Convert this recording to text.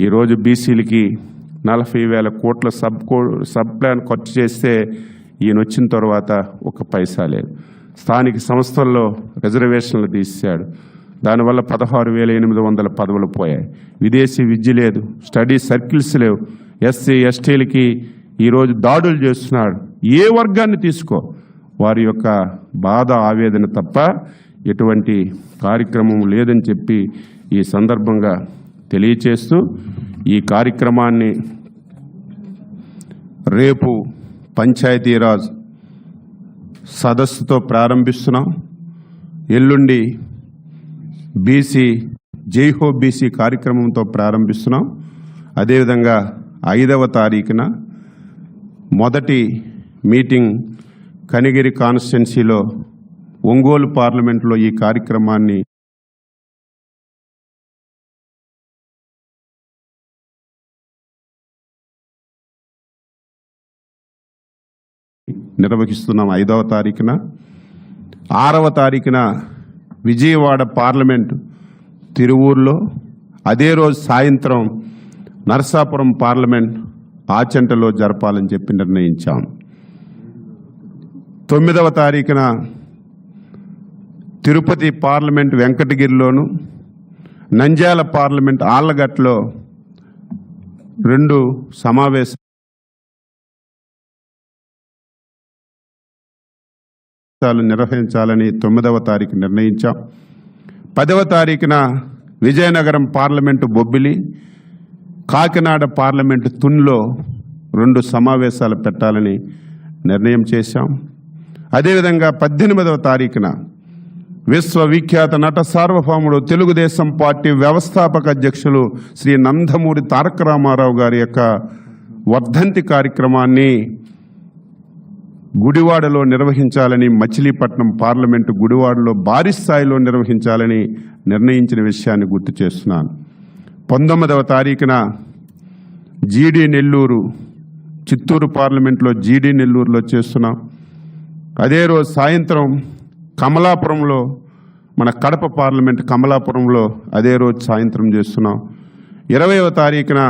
ఈరోజు బీసీలకి నలభై వేల కోట్ల సబ్ కో సబ్ ప్లాన్ ఖర్చు చేస్తే ఈయన వచ్చిన తర్వాత ఒక పైసా లేదు. స్థానిక సంస్థల్లో రిజర్వేషన్లు తీశాడు. దానివల్ల పదహారు వేల ఎనిమిది వందల పదవులు పోయాయి. విదేశీ విద్య లేదు స్టడీ సర్కిల్స్ లేవు. ఎస్సీ ఎస్టీలకి ఈరోజు దాడులు చేస్తున్నాడు. ఏ వర్గాన్ని తీసుకో? వారి యొక్క బాధ ఆవేదన తప్ప ఎటువంటి కార్యక్రమం లేదని చెప్పి ఈ సందర్భంగా తెలియచేస్తూ ఈ కార్యక్రమాన్ని రేపు పంచాయతీరాజ్ సదస్సుతో ప్రారంభిస్తున్నాం. ఎల్లుండి బీసీ జైహో బీసీ కార్యక్రమంతో ప్రారంభిస్తున్నాం. అదేవిధంగా ఐదవ తారీఖున మొదటి మీటింగ్ కనిగిరి కాన్స్టిట్యున్సీలో ఒంగోలు పార్లమెంట్లో ఈ కార్యక్రమాన్ని నిర్వహిస్తున్నాం ఐదవ తారీఖున. ఆరవ తారీఖున విజయవాడ పార్లమెంట్ తిరువూరులో అదే రోజు సాయంత్రం నరసాపురం పార్లమెంట్ ఆచంటలో జరపాలని చెప్పి నిర్ణయించాం. తొమ్మిదవ తారీఖున తిరుపతి పార్లమెంట్ వెంకటగిరిలోను నంద్యాల పార్లమెంట్ ఆళ్ళగట్లో రెండు సమావేశాలు నిర్వహించాలని తొమ్మిదవ తారీఖు నిర్ణయించాం. పదవ తారీఖున విజయనగరం పార్లమెంటు బొబ్బిలి కాకినాడ పార్లమెంటు తున్లో రెండు సమావేశాలు పెట్టాలని నిర్ణయం చేశాం. అదేవిధంగా పద్దెనిమిదవ తారీఖున విశ్వవిఖ్యాత నట సార్వభౌముడు తెలుగుదేశం పార్టీ వ్యవస్థాపక అధ్యక్షులు శ్రీ నందమూరి తారక రామారావు గారి యొక్క వర్ధంతి కార్యక్రమాన్ని గుడివాడలో నిర్వహించాలని మచిలీపట్నం పార్లమెంటు గుడివాడలో భారీ స్థాయిలో నిర్వహించాలని నిర్ణయించిన విషయాన్ని గుర్తు చేస్తున్నాను. పంతొమ్మిదవ తారీఖున జీడి నెల్లూరు చిత్తూరు పార్లమెంట్లో జీడి నెల్లూరులో చేస్తున్నాం. అదే రోజు సాయంత్రం కమలాపురంలో మన కడప పార్లమెంట్ కమలాపురంలో అదే రోజు సాయంత్రం చేస్తున్నాం. ఇరవైవ తారీఖున